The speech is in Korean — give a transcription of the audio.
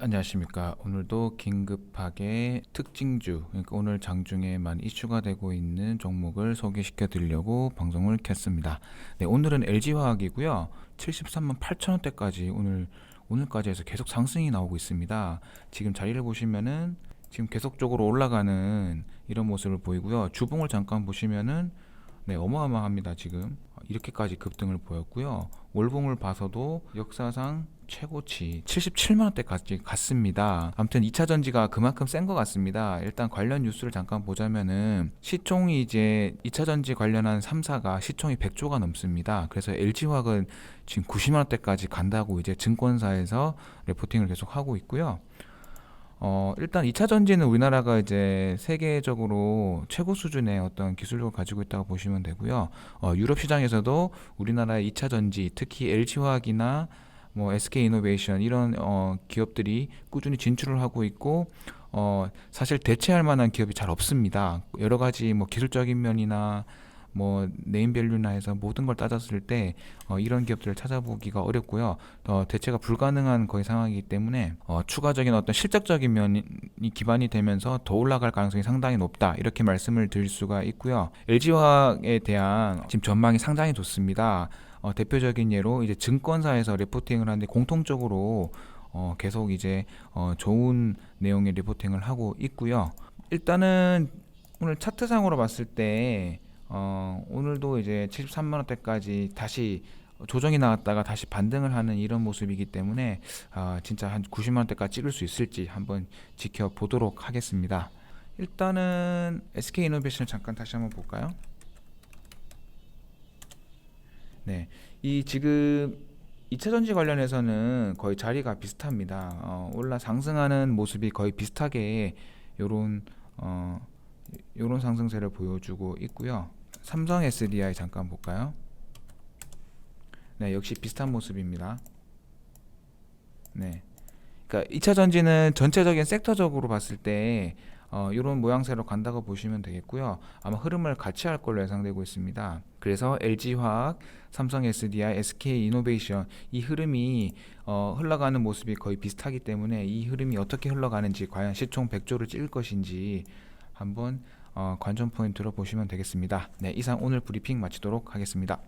안녕하십니까. 오늘도 긴급하게 특징주, 그러니까 오늘 장중에만 이슈가 되고 있는 종목을 소개시켜 드리려고 방송을 켰습니다. 네, 오늘은 LG화학이고요. 73만 8천 원대까지 오늘 오늘까지 해서 계속 상승이 나오고 있습니다. 지금 자리를 보시면은 지금 계속적으로 올라가는 이런 모습을 보이고요. 주봉을 잠깐 보시면은 네, 어마어마합니다. 지금 이렇게까지 급등을 보였고요. 월봉을 봐서도 역사상 최고치 77만 원대까지 갔습니다. 아무튼 2차 전지가 그만큼 센 것 같습니다. 일단 관련 뉴스를 잠깐 보자면은 시총이 이제 2차 전지 관련한 3사가 시총이 100조가 넘습니다. 그래서 LG화학은 지금 90만 원대까지 간다고 이제 증권사에서 레포팅을 계속 하고 있고요. 어, 일단 2차 전지는 우리나라가 이제 세계적으로 최고 수준의 어떤 기술력을 가지고 있다고 보시면 되고요. 어, 유럽 시장에서도 우리나라의 2차 전지, 특히 LG화학이나 뭐 SK이노베이션 이런 어, 기업들이 꾸준히 진출을 하고 있고 어, 사실 대체할 만한 기업이 잘 없습니다. 여러 가지 뭐 기술적인 면이나 뭐 네임 밸류나 해서 모든 걸 따졌을 때 어, 이런 기업들을 찾아보기가 어렵고요. 어, 대체가 불가능한 거의 상황이기 때문에 어, 추가적인 어떤 실적적인 면이 기반이 되면서 더 올라갈 가능성이 상당히 높다 이렇게 말씀을 드릴 수가 있고요. LG화학에 대한 지금 전망이 상당히 좋습니다. 어, 대표적인 예로 이제 증권사에서 레포팅을 하는데 공통적으로 어, 계속 이제 어, 좋은 내용의 리포팅을 하고 있고요. 일단은 오늘 차트상으로 봤을 때 어, 오늘도 이제 73만 원대까지 다시 조정이 나왔다가 다시 반등을 하는 이런 모습이기 때문에 아, 진짜 한 90만 원대까지 찍을 수 있을지 한번 지켜보도록 하겠습니다. 일단은 SK 이노베이션을 잠깐 다시 한번 볼까요? 네, 이 지금 2차 전지 관련해서는 거의 자리가 비슷합니다. 어, 올라 상승하는 모습이 거의 비슷하게 요런 어, 요런 상승세를 보여주고 있고요. 삼성 SDI 잠깐 볼까요? 네, 역시 비슷한 모습입니다. 네. 그러니까 2차 전지는 전체적인 섹터적으로 봤을 때 어, 이런 모양새로 간다고 보시면 되겠고요. 아마 흐름을 같이 할 걸로 예상되고 있습니다. 그래서 LG화학, 삼성 SDI, SK 이노베이션 이 흐름이 어, 흘러가는 모습이 거의 비슷하기 때문에 이 흐름이 어떻게 흘러가는지 과연 시총 100조를 찍을 것인지 한번 어, 관전 포인트로 보시면 되겠습니다. 네, 이상 오늘 브리핑 마치도록 하겠습니다.